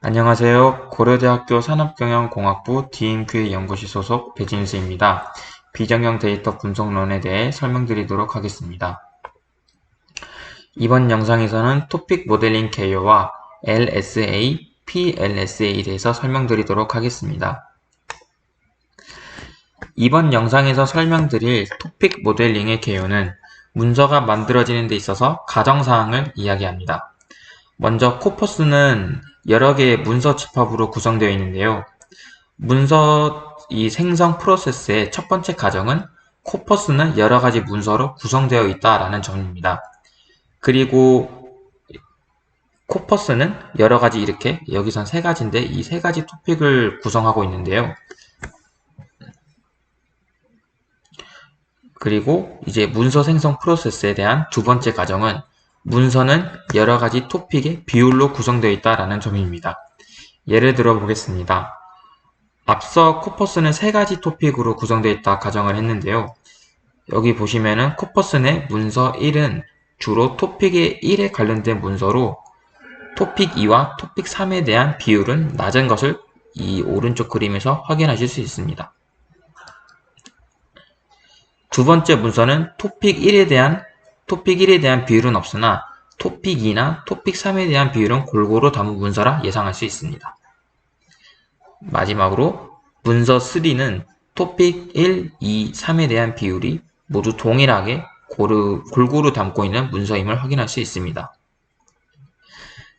안녕하세요. 고려대학교 산업경영공학부 DNQA 연구실 소속 배진수입니다. 비정형 데이터 분석론에 대해 설명드리도록 하겠습니다. 이번 영상에서는 토픽 모델링 개요와 LSA, PLSA에 대해서 설명드리도록 하겠습니다. 이번 영상에서 설명드릴 토픽 모델링의 개요는 문서가 만들어지는 데 있어서 가정사항을 이야기합니다. 먼저 코퍼스는 여러 개의 문서 집합으로 구성되어 있는데요. 문서 이 생성 프로세스의 첫 번째 과정은 코퍼스는 여러 가지 문서로 구성되어 있다라는 점입니다. 그리고 코퍼스는 여러 가지 이렇게 여기선 세 가지인데 이 세 가지 토픽을 구성하고 있는데요. 그리고 이제 문서 생성 프로세스에 대한 두 번째 과정은 문서는 여러 가지 토픽의 비율로 구성되어 있다라는 점입니다. 예를 들어 보겠습니다. 앞서 코퍼스는 세 가지 토픽으로 구성되어 있다 가정을 했는데요. 여기 보시면은 코퍼스 내 문서 1은 주로 토픽의 1에 관련된 문서로 토픽 2와 토픽 3에 대한 비율은 낮은 것을 이 오른쪽 그림에서 확인하실 수 있습니다. 두 번째 문서는 토픽 1에 대한 토픽 1에 대한 비율은 없으나 토픽 2나 토픽 3에 대한 비율은 골고루 담은 문서라 예상할 수 있습니다. 마지막으로 문서 3는 토픽 1, 2, 3에 대한 비율이 모두 동일하게 고르, 골고루 담고 있는 문서임을 확인할 수 있습니다.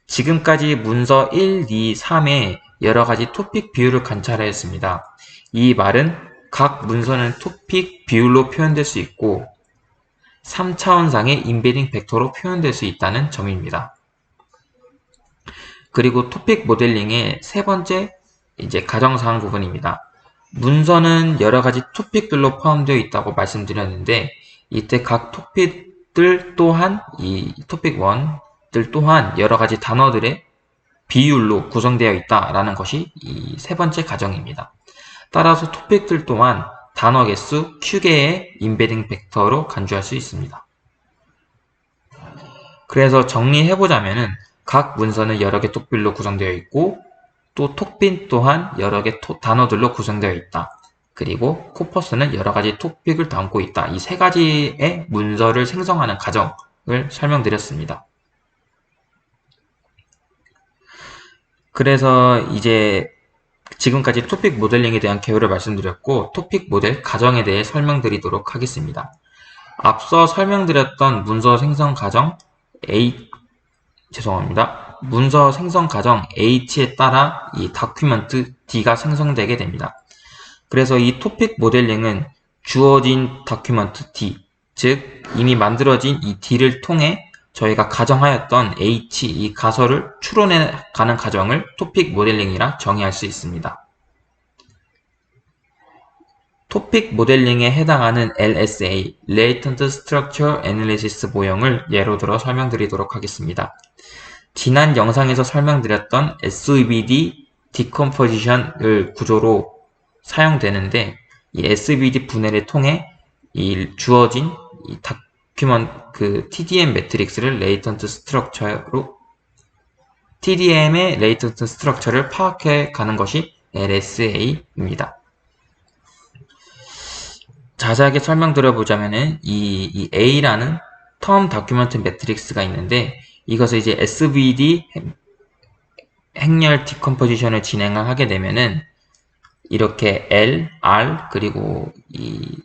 지금까지 문서 1, 2, 3의 여러 가지 토픽 비율을 관찰하였습니다. 이 말은 각 문서는 토픽 비율로 표현될 수 있고 3차원상의 인베딩 벡터로 표현될 수 있다는 점입니다. 그리고 토픽 모델링의 세 번째 이제 가정사항 부분입니다. 문서는 여러 가지 토픽들로 포함되어 있다고 말씀드렸는데 이때 각 토픽들 또한 이 토픽 1들 또한 여러 가지 단어들의 비율로 구성되어 있다라는 것이 이 세 번째 가정입니다. 따라서 토픽들 또한 단어 개수 Q개의 인베딩 벡터로 간주할 수 있습니다. 그래서 정리해보자면은 각 문서는 여러 개 톡빌로 구성되어 있고 또 톡빈 또한 여러 개 단어들로 구성되어 있다. 그리고 코퍼스는 여러 가지 톡픽을 담고 있다. 이 세 가지의 문서를 생성하는 과정을 설명드렸습니다. 그래서 이제 지금까지 토픽 모델링에 대한 개요를 말씀드렸고 토픽 모델 가정에 대해 설명드리도록 하겠습니다. 앞서 설명드렸던 문서 생성 가정 A 죄송합니다. 문서 생성 가정 H에 따라 이 다큐멘트 D가 생성되게 됩니다. 그래서 이 토픽 모델링은 주어진 다큐멘트 D, 즉 이미 만들어진 이 D를 통해 저희가 가정하였던 H 이 가설을 추론해 가는 과정을 토픽 모델링이라 정의할 수 있습니다. 토픽 모델링에 해당하는 LSA, Latent Structure Analysis 모형을 예로 들어 설명드리도록 하겠습니다. 지난 영상에서 설명드렸던 SVD Decomposition을 구조로 사용되는데 이 SVD 분해를 통해 이 주어진 이 다 큐먼 그 TDM 매트릭스를 레이턴트 스트럭처로 TDM의 레이턴트 스트럭처를 파악해 가는 것이 LSA입니다. 자세하게 설명드려보자면은 이, 이 A라는 텀 다큐먼트 매트릭스가 있는데 이것을 이제 SVD 행렬 디컴포지션을 진행을 하게 되면은 이렇게 L, R 그리고 이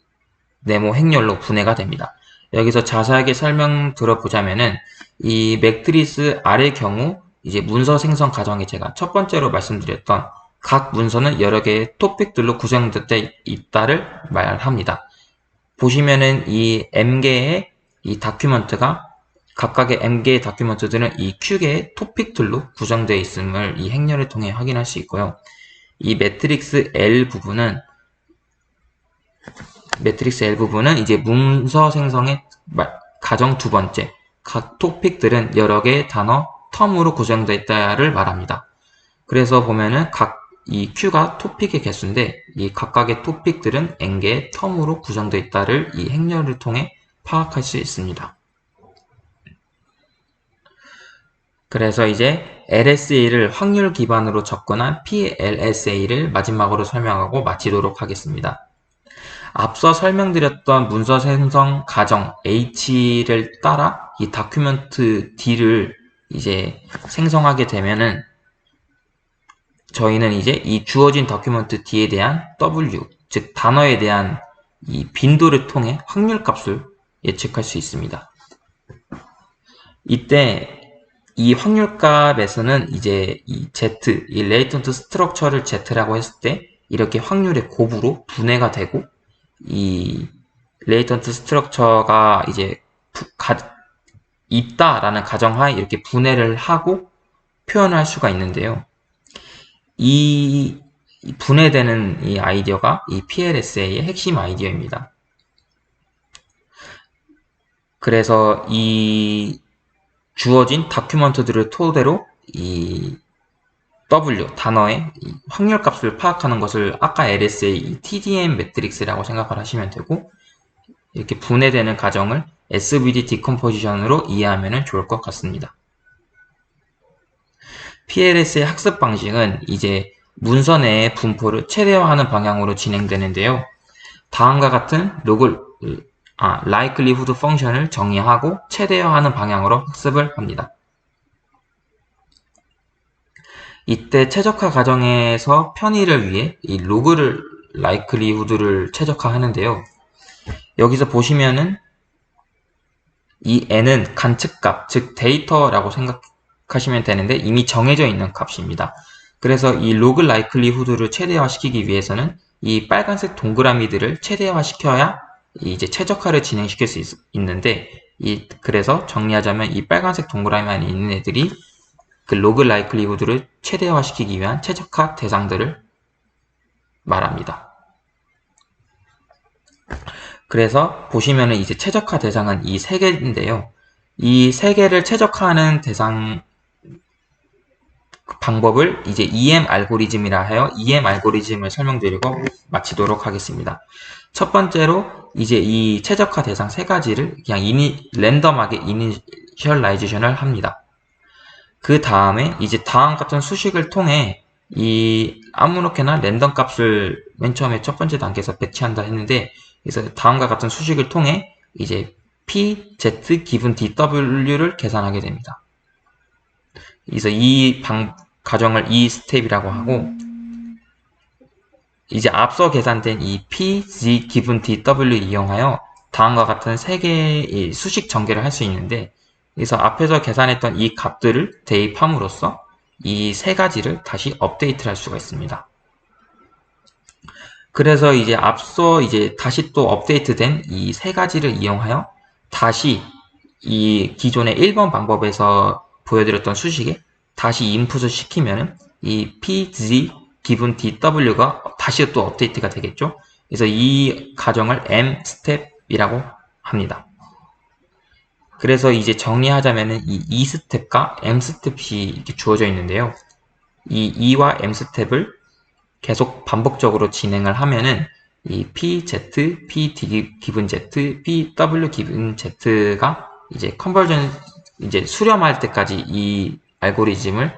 네모 행렬로 분해가 됩니다. 여기서 자세하게 설명 들어보자면은 이 맥트리스 R의 경우 이제 문서 생성 과정에 제가 첫 번째로 말씀드렸던 각 문서는 여러 개의 토픽들로 구성되어 있다를 말합니다. 보시면은 이 M개의 이 다큐먼트가 각각의 M개의 다큐먼트들은 이 Q개의 토픽들로 구성되어 있음을 이 행렬을 통해 확인할 수 있고요. 이 매트릭스 L 부분은 매트릭스 L 부분은 이제 문서 생성의 가정 두 번째, 각 토픽들은 여러 개의 단어, 텀으로 구성되어 있다를 말합니다. 그래서 보면은 각 이 Q가 토픽의 개수인데 이 각각의 토픽들은 N개의 텀으로 구성되어 있다를 이 행렬을 통해 파악할 수 있습니다. 그래서 이제 LSA를 확률 기반으로 접근한 PLSA를 마지막으로 설명하고 마치도록 하겠습니다. 앞서 설명드렸던 문서 생성 과정 H를 따라 이 다큐멘트 D를 이제 생성하게 되면은 저희는 이제 이 주어진 다큐멘트 D에 대한 W, 즉 단어에 대한 이 빈도를 통해 확률 값을 예측할 수 있습니다. 이때 이 확률 값에서는 이제 이 Z, 이 레이턴트 스트럭처를 Z라고 했을 때 이렇게 확률의 곱으로 분해가 되고 이 레이턴트 스트럭처가 이제 가, 있다라는 가정하에 이렇게 분해를 하고 표현할 수가 있는데요. 이 분해되는 이 아이디어가 이 PLSA의 핵심 아이디어입니다. 그래서 이 주어진 다큐먼트들을 토대로 이 W 단어의 확률 값을 파악하는 것을 아까 LSA TDM 매트릭스라고 생각을 하시면 되고 이렇게 분해되는 과정을 SVD 디컴포지션으로 이해하면 좋을 것 같습니다. PLS의 학습 방식은 이제 문서 내의 분포를 최대화하는 방향으로 진행되는데요. 다음과 같은 로글 아, likelihood 펑션을 정의하고 최대화하는 방향으로 학습을 합니다. 이때 최적화 과정에서 편의를 위해 이 로그를 likelihood를 최적화하는데요. 여기서 보시면은 이 n은 관측값, 즉 데이터라고 생각하시면 되는데 이미 정해져 있는 값입니다. 그래서 이 로그 likelihood를 최대화시키기 위해서는 이 빨간색 동그라미들을 최대화시켜야 이제 최적화를 진행시킬 수 있, 는데이 그래서 정리하자면 이 빨간색 동그라미 안에 있는 애들이 그 로그 라이클리후드를 최대화시키기 위한 최적화 대상들을 말합니다. 그래서 보시면은 이제 최적화 대상은 이 세 개인데요. 이 세 개를 최적화하는 대상 방법을 이제 EM 알고리즘이라 하여 EM 알고리즘을 설명드리고 마치도록 하겠습니다. 첫 번째로 이제 이 최적화 대상 세 가지를 그냥 이니, 랜덤하게 이니셜라이제이션을 합니다. 그 다음에 이제 다음 같은 수식을 통해 이 아무렇게나 랜덤 값을 맨 처음에 첫 번째 단계에서 배치한다 했는데 그래서 다음과 같은 수식을 통해 이제 p, z, 기분 dw를 계산하게 됩니다. 그래서 이 방, 과정을 이 스텝이라고 하고 이제 앞서 계산된 이 p, z, 기분 dw를 이용하여 다음과 같은 세 개의 수식 전개를 할 수 있는데 그래서 앞에서 계산했던 이 값들을 대입함으로써 이 세 가지를 다시 업데이트를 할 수가 있습니다. 그래서 이제 앞서 이제 다시 또 업데이트된 이 세 가지를 이용하여 다시 이 기존의 1번 방법에서 보여드렸던 수식에 다시 인풋을 시키면 이 p, z, 기분 dw가 다시 또 업데이트가 되겠죠. 그래서 이 과정을 m 스텝이라고 합니다. 그래서 이제 정리하자면은 이 2스텝과 m스텝이 이렇게 주어져 있는데요. 이 2와 m스텝을 계속 반복적으로 진행을 하면은 이 pz, pd 기분 z, pw 기분 z가 이제 컨버전 이제 수렴할 때까지 이 알고리즘을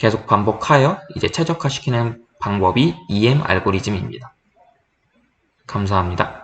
계속 반복하여 이제 최적화시키는 방법이 EM 알고리즘입니다. 감사합니다.